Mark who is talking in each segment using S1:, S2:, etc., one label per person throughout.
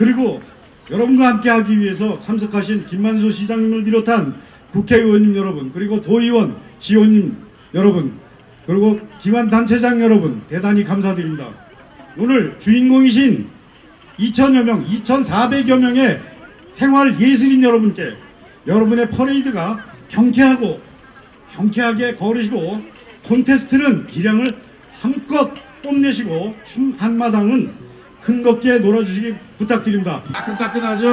S1: 그리고 여러분과 함께 하기 위해서 참석하신 김만수 시장님을 비롯한 국회의원님 여러분 그리고 도의원, 시의원님 여러분 그리고 기관단체장 여러분 대단히 감사드립니다. 오늘 주인공이신 2천여 명, 2,400여 명의 생활 예술인 여러분께 여러분의 퍼레이드가 경쾌하고 경쾌하게 걸으시고 콘테스트는 기량을 한껏 뽐내시고 춤 한마당은 흥겁게 놀아주시기 부탁드립니다.
S2: 따끈따끈하죠?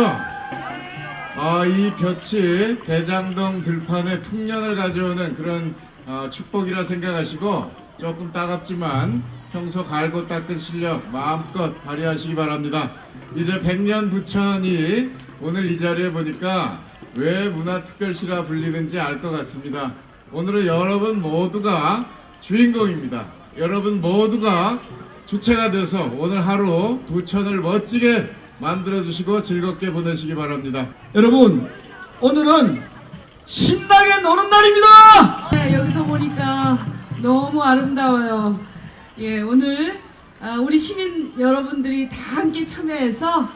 S2: 아, 이 볕이 대장동 들판에 풍년을 가져오는 그런 어, 축복이라 생각하시고 조금 따갑지만 평소 갈고 닦은 실력 마음껏 발휘하시기 바랍니다. 이제 백년 부천이 오늘 이 자리에 보니까 왜 문화특별시라 불리는지 알 것 같습니다. 오늘은 여러분 모두가 주인공입니다. 여러분 모두가 주체가 돼서 오늘 하루 부천을 멋지게 만들어 주시고 즐겁게 보내시기 바랍니다.
S3: 여러분, 오늘은 신나게 노는 날입니다!
S4: 네, 여기서 보니까 너무 아름다워요. 예, 오늘 아, 우리 시민 여러분들이 다 함께 참여해서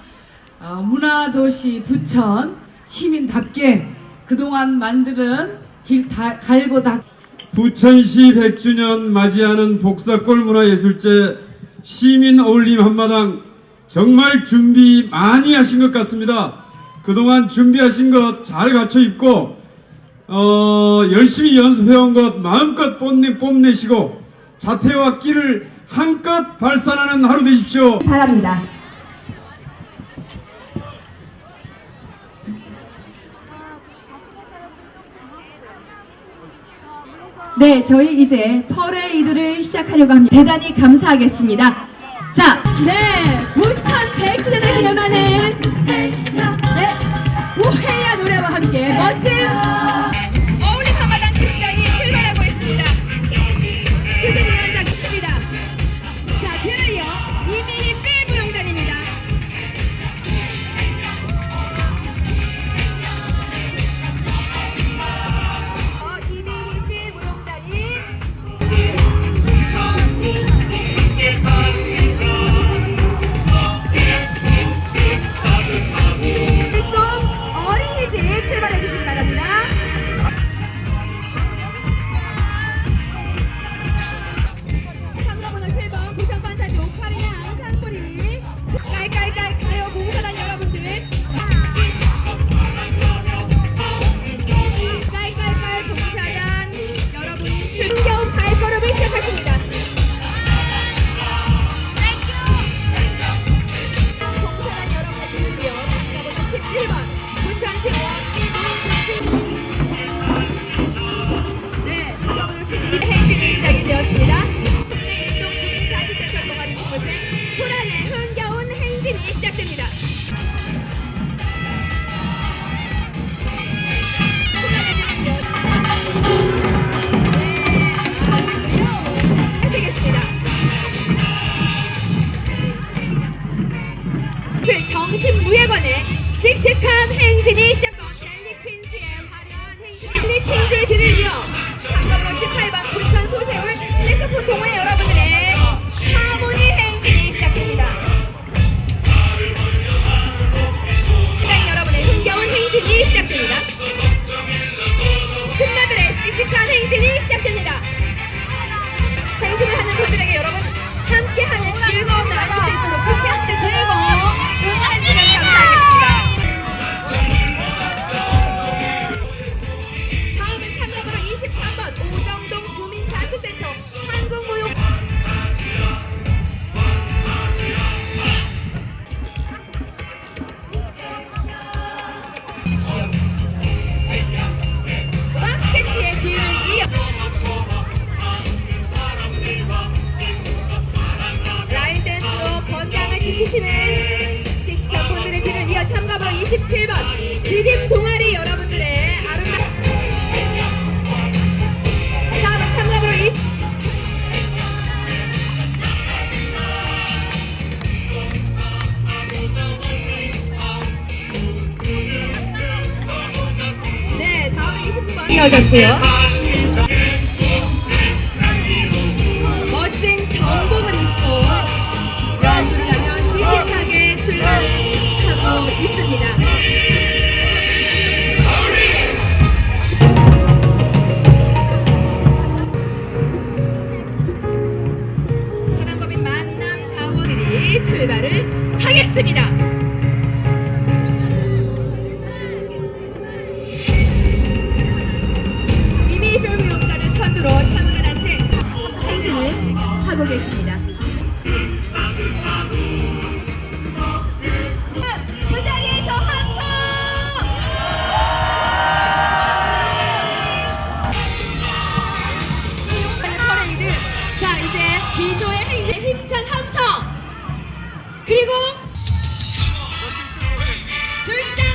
S4: 어, 문화도시 부천 시민답게 그동안 만드는 길 다, 갈고 닦
S5: 부천시 100주년 맞이하는 복사골 문화예술제 시민 어울림 한마당 정말 준비 많이 하신 것 같습니다. 그동안 준비하신 것 잘 갖춰 입고 어, 열심히 연습해온 것 마음껏 뽐내, 뽐내시고 자태와 끼를 한껏 발산하는 하루 되십시오.
S6: 바랍니다. 네, 저희 이제 퍼레이드를 시작하려고 합니다. 대단히 감사하겠습니다. 자, 네, 부천 백주년을 기념하는 어린이집 출 ya terminamos. 씩씩한 분들의 뒤를 이어 참가번호 27번 디딤 동아리 여러분들의 아름다운 다음은 참가번호 20 네, 다음은 29번 이어졌고요. 함성. 그리고 출장